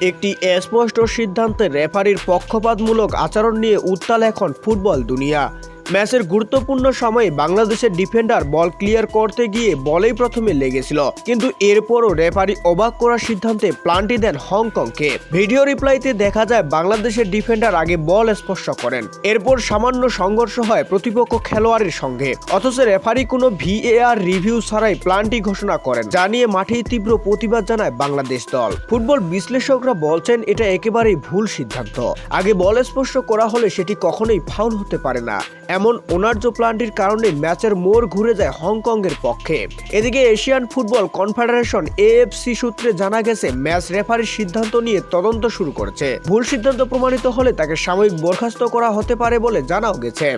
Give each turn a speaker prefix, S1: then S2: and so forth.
S1: একটি স্পষ্ট সিদ্ধান্তে রেফারির পক্ষপাতমূলক আচরণ নিয়ে উত্তাল এখন ফুটবল দুনিয়া। ম্যাচের গুরুত্বপূর্ণ সময়ে বাংলাদেশের ডিফেন্ডার বল ক্লিয়ার করতে গিয়ে বলেই প্রথমে লেগেছিল। কিন্তু এরপরও রেফারি অবাক করার সিদ্ধান্তে প্লান্টি দেন হংকংকে। ভিডিও রিপ্লাইতে দেখা যায়, বাংলাদেশের ডিফেন্ডার আগে বল স্পর্শ করেন। এরপর সামান্য সংঘর্ষ হয় প্রতিপক্ষ খেলোয়াড়ের সঙ্গে। অথচ রেফারি কোনো ভিএআর রিভিউ ছাড়াই প্লান্টি ঘোষণা করেন, যা নিয়ে মাঠেই তীব্র প্রতিবাদ জানায় বাংলাদেশ দল। ফুটবল বিশ্লেষকরা বলছেন, এটা একেবারেই ভুল সিদ্ধান্ত। আগে বল স্পর্শ করা হলে সেটি কখনোই ফাউল হতে পারে না। এমন অনার্য প্লান্টির কারণে ম্যাচের মোড় ঘুরে যায় হংকংয়ের পক্ষে। এদিকে এশিয়ান ফুটবল কনফেডারেশন এএফসি সূত্রে জানা গেছে, ম্যাচ রেফারির সিদ্ধান্ত নিয়ে তদন্ত শুরু করেছে। ভুল সিদ্ধান্ত প্রমাণিত হলে তাকে সাময়িক বরখাস্ত করা হতে পারে বলে জানাও গেছে।